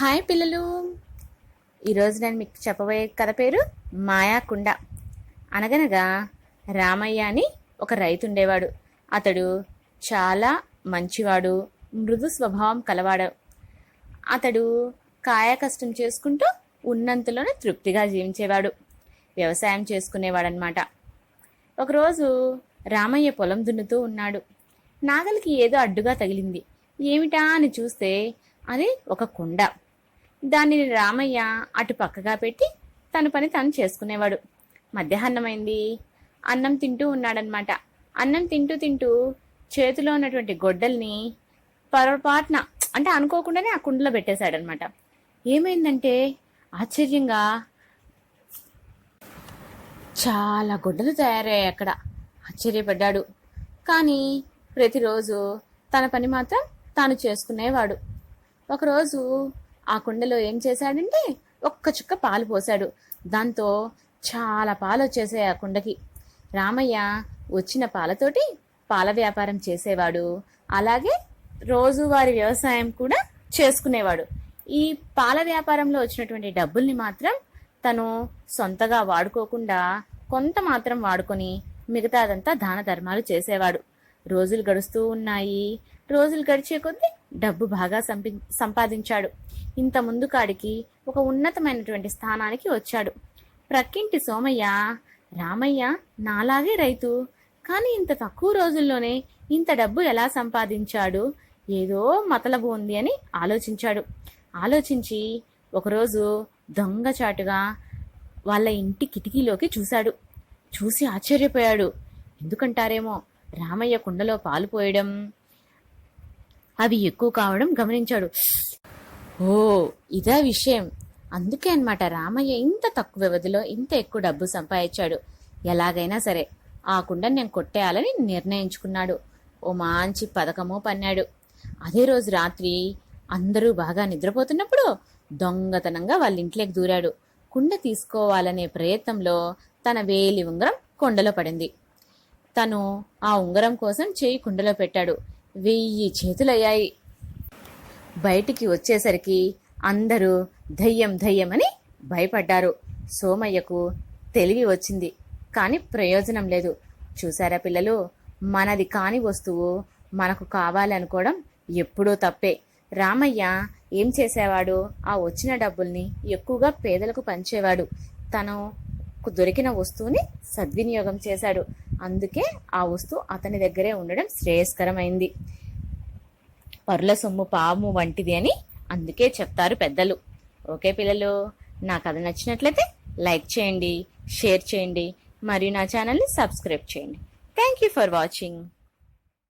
Hi పిల్లలు. ఈరోజు నేను మీకు చెప్పబోయే కథ పేరు మాయాకుండ. అనగనగా రామయ్య అని ఒక రైతు ఉండేవాడు. అతడు చాలా మంచివాడు మృదు స్వభావం కలవాడు. అతడు కాయ కష్టం చేసుకుంటూ ఉన్నంతలోనే తృప్తిగా జీవించేవాడు. వ్యవసాయం చేసుకునేవాడనమాట ఒకరోజు రామయ్య పొలం దున్నుతూ ఉన్నాడు. నాగలికి ఏదో అడ్డుగా తగిలింది. ఏమిటా అని చూస్తే అది ఒక కుండ. దానిని రామయ్య అటు పక్కగా పెట్టి తన పని తను చేసుకునేవాడు. మధ్యాహ్నమైంది. అన్నం తింటూ ఉన్నాడనమాట అన్నం తింటూ తింటూ చేతిలో ఉన్నటువంటి గొడ్డల్ని పొరపాటున అంటే అనుకోకుండానే ఆ కుండలో పెట్టేశాడనమాట ఏమైందంటే ఆశ్చర్యంగా చాలా గొడ్డలు తయారయ్యాయి అక్కడ. ఆశ్చర్యపడ్డాడు. కానీ ప్రతిరోజు తన పని మాత్రం తాను చేసుకునేవాడు. ఒకరోజు ఆ కుండలో ఏం చేశాడంటే ఒక్క చుక్క పాలు పోశాడు. దాంతో చాలా పాలు వచ్చేసాయి ఆ కుండకి. రామయ్య వచ్చిన పాలతోటి పాల వ్యాపారం చేసేవాడు. అలాగే రోజువారి వ్యవసాయం కూడా చేసుకునేవాడు. ఈ పాల వ్యాపారంలో వచ్చినటువంటి డబ్బుల్ని మాత్రం తను సొంతగా వాడుకోకుండా కొంత మాత్రం వాడుకొని మిగతాదంతా దాన ధర్మాలు చేసేవాడు. రోజులు గడుస్తూ ఉన్నాయి. రోజులు గడిచే కొద్దీ డబ్బు బాగా సంపి సంపాదించాడు. ఇంత ముందు కాడికి ఒక ఉన్నతమైనటువంటి స్థానానికి వచ్చాడు. ప్రక్కింటి సోమయ్య రామయ్య నాలాగే రైతు. కానీ ఇంత తక్కువ రోజుల్లోనే ఇంత డబ్బు ఎలా సంపాదించాడు? ఏదో మతలబు ఉంది అని ఆలోచించాడు. ఆలోచించి ఒకరోజు దొంగచాటుగా వాళ్ళ ఇంటి కిటికీలోకి చూశాడు. చూసి ఆశ్చర్యపోయాడు. ఎందుకంటారేమో రామయ్య కుండలో పాలు పోయడం అవి ఎక్కువ కావడం గమనించాడు. ఓ ఇదా విషయం. అందుకే అనమాట రామయ్య ఇంత తక్కువ వ్యవధిలో ఇంత ఎక్కువ డబ్బు సంపాదించాడు. ఎలాగైనా సరే ఆ కుండను నేను కొట్టేయాలని నిర్ణయించుకున్నాడు. ఓ మంచి పథకము పన్నాడు. అదే రోజు రాత్రి అందరూ బాగా నిద్రపోతున్నప్పుడు దొంగతనంగా వాళ్ళ ఇంట్లోకి దూరాడు. కుండ తీసుకోవాలనే ప్రయత్నంలో తన వేలి ఉంగరం కొండలో పడింది. తను ఆ ఉంగరం కోసం చేయి కుండలో పెట్టాడు. వెయ్యి చేతులయ్యాయి. బయటికి వచ్చేసరికి అందరూ దయ్యం దయ్యం అని భయపడ్డారు. సోమయ్యకు తెలివి వచ్చింది కానీ ప్రయోజనం లేదు. చూసారా పిల్లలు? మనది కాని వస్తువు మనకు కావాలనుకోవడం ఎప్పుడూ తప్పే. రామయ్య ఏం చేసేవాడు? ఆ వచ్చిన డబ్బుల్ని ఎక్కువగా పేదలకు పంచేవాడు. తను దొరికిన వస్తువుని సద్వినియోగం చేశాడు. అందుకే ఆ వస్తువు అతని దగ్గరే ఉండడం శ్రేయస్కరమైంది. పరుల సొమ్ము పాము వంటిది అని అందుకే చెప్తారు పెద్దలు. ఓకే పిల్లలు నా కథ నచ్చినట్లయితే లైక్ చేయండి షేర్ చేయండి మరియు నా ఛానల్ని సబ్స్క్రైబ్ చేయండి. Thank you for watching.